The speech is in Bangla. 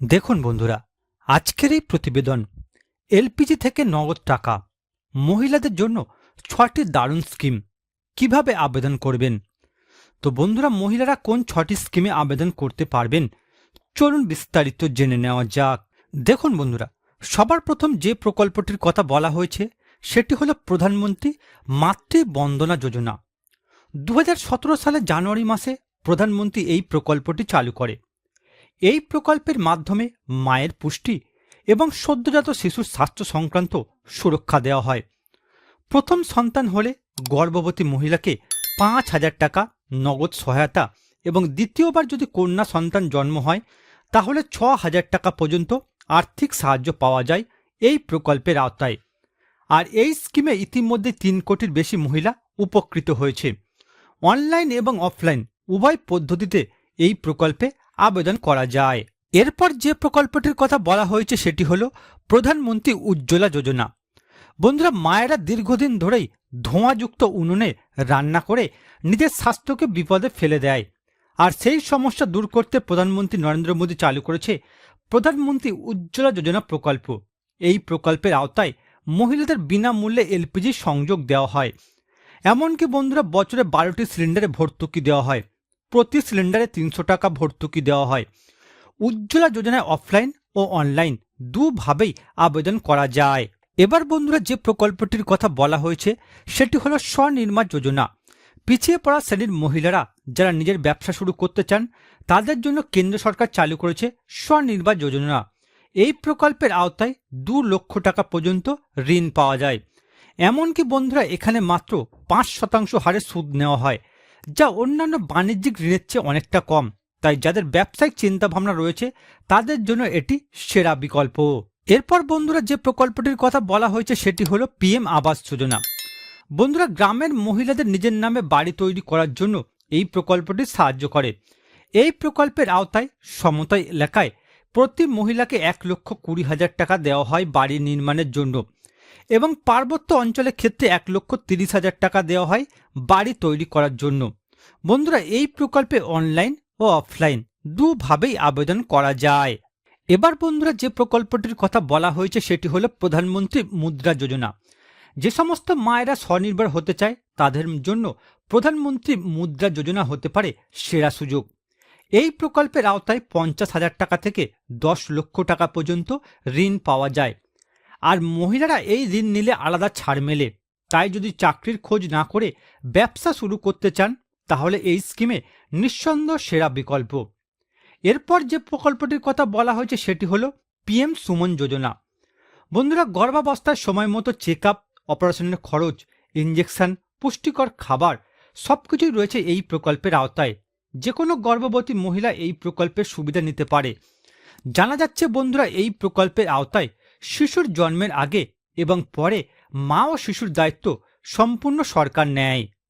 দেখুন বন্ধুরা, আজকের এই প্রতিবেদন এলপিজি থেকে নগদ টাকা, মহিলাদের জন্য ছটি দারুণ স্কিম, কীভাবে আবেদন করবেন? তো বন্ধুরা, মহিলারা কোন ছটি স্কিমে আবেদন করতে পারবেন? চলুন বিস্তারিত জেনে নেওয়া যাক। দেখুন বন্ধুরা, সবার প্রথম যে প্রকল্পটির কথা বলা হয়েছে, সেটি হলো প্রধানমন্ত্রী মাতৃ বন্দনা যোজনা। দু হাজার সতেরো সালে জানুয়ারি মাসে প্রধানমন্ত্রী এই প্রকল্পটি চালু করে। এই প্রকল্পের মাধ্যমে মায়ের পুষ্টি এবং সদ্যজাত শিশুর স্বাস্থ্য সংক্রান্ত সুরক্ষা দেওয়া হয়। প্রথম সন্তান হলে গর্ভবতী মহিলাকে পাঁচ হাজার টাকা নগদ সহায়তা এবং দ্বিতীয়বার যদি কন্যা সন্তান জন্ম হয়, তাহলে ছ হাজার টাকা পর্যন্ত আর্থিক সাহায্য পাওয়া যায় এই প্রকল্পের আওতায়। আর এই স্কিমে ইতিমধ্যে তিন কোটির বেশি মহিলা উপকৃত হয়েছে। অনলাইন এবং অফলাইন উভয় পদ্ধতিতে এই প্রকল্পে আবেদন করা যায়। এরপর যে প্রকল্পটির কথা বলা হয়েছে সেটি হল প্রধানমন্ত্রী উজ্জ্বলা যোজনা। বন্ধুরা, মায়েরা দীর্ঘদিন ধরেই ধোঁয়াযুক্ত উনুনে রান্না করে নিজের স্বাস্থ্যকে বিপদে ফেলে দেয়। আর সেই সমস্যা দূর করতে প্রধানমন্ত্রী নরেন্দ্র মোদী চালু করেছে প্রধানমন্ত্রী উজ্জ্বলা যোজনা প্রকল্প। এই প্রকল্পের আওতায় মহিলাদের বিনামূল্যে এলপিজি সংযোগ দেওয়া হয়। এমনকি বন্ধুরা, বছরে বারোটি সিলিন্ডারে ভর্তুকি দেওয়া হয়। প্রতি সিলিন্ডারে তিনশো টাকা ভর্তুকি দেওয়া হয়। উজ্জ্বলা যোজনায় অফলাইন ও অনলাইন দুভাবেই আবেদন করা যায়। এবার বন্ধুরা যে প্রকল্পটির কথা বলা হয়েছে, সেটি হলো স্বনির্মাণ যোজনা। পিছিয়ে পড়া শ্রেণির মহিলারা যারা নিজের ব্যবসা শুরু করতে চান, তাদের জন্য কেন্দ্র সরকার চালু করেছে স্বনির্বাণ যোজনা। এই প্রকল্পের আওতায় দু লক্ষ টাকা পর্যন্ত ঋণ পাওয়া যায়। এমনকি বন্ধুরা, এখানে মাত্র পাঁচ শতাংশ হারে সুদ নেওয়া হয়। যা অন্যান্য বাণিজ্যিক ঋণের চেয়ে অনেকটা কম। তাই যাদের ব্যবসায়িক চিন্তাভাবনা রয়েছে, তাদের জন্য এটি সেরা বিকল্প। এরপর বন্ধুরা যে প্রকল্পটির কথা বলা হয়েছে, সেটি হলো পিএম আবাস যোজনা। বন্ধুরা, গ্রামের মহিলাদের নিজের নামে বাড়ি তৈরি করার জন্য এই প্রকল্পটি সাহায্য করে। এই প্রকল্পের আওতায় সমতায় এলাকায় প্রতি মহিলাকে এক লক্ষ কুড়ি হাজার টাকা দেওয়া হয় বাড়ি নির্মাণের জন্য এবং পার্বত্য অঞ্চলের ক্ষেত্রে এক লক্ষ তিরিশ হাজার টাকা দেওয়া হয় বাড়ি তৈরি করার জন্য। বন্ধুরা, এই প্রকল্পে অনলাইন ও অফলাইন দুভাবেই আবেদন করা যায়। এবার বন্ধুরা, যে প্রকল্পটির কথা বলা হয়েছে, সেটি হলো প্রধানমন্ত্রী মুদ্রা যোজনা। যে সমস্ত মায়েরা স্বনির্ভর হতে চায়, তাদের জন্য প্রধানমন্ত্রী মুদ্রা যোজনা হতে পারে সেরা সুযোগ। এই প্রকল্পের আওতায় পঞ্চাশ হাজার টাকা থেকে দশ লক্ষ টাকা পর্যন্ত ঋণ পাওয়া যায়। আর মহিলারা এই ঋণ নিলে আলাদা ছাড় মেলে। তাই যদি চাকরির খোঁজ না করে ব্যবসা শুরু করতে চান তাহলে এই স্কিমে নিঃসন্দেহ সেরা বিকল্প। এরপর যে প্রকল্পটির কথা বলা হয়েছে সেটি হলো পিএম সুমন যোজনা। বন্ধুরা, গর্ভাবস্থার সময় মতো চেক আপ অপারেশনের খরচ ইঞ্জেকশন পুষ্টিকর খাবার সবকিছুই রয়েছে এই প্রকল্পের আওতায়। যে কোনো গর্ভবতী মহিলা এই প্রকল্পের সুবিধা নিতে পারে। জানা যাচ্ছে বন্ধুরা, এই প্রকল্পের আওতায় শিশুর জন্মের আগে এবং পরে মা ও শিশুর দায়িত্ব সম্পূর্ণ সরকার নেয়।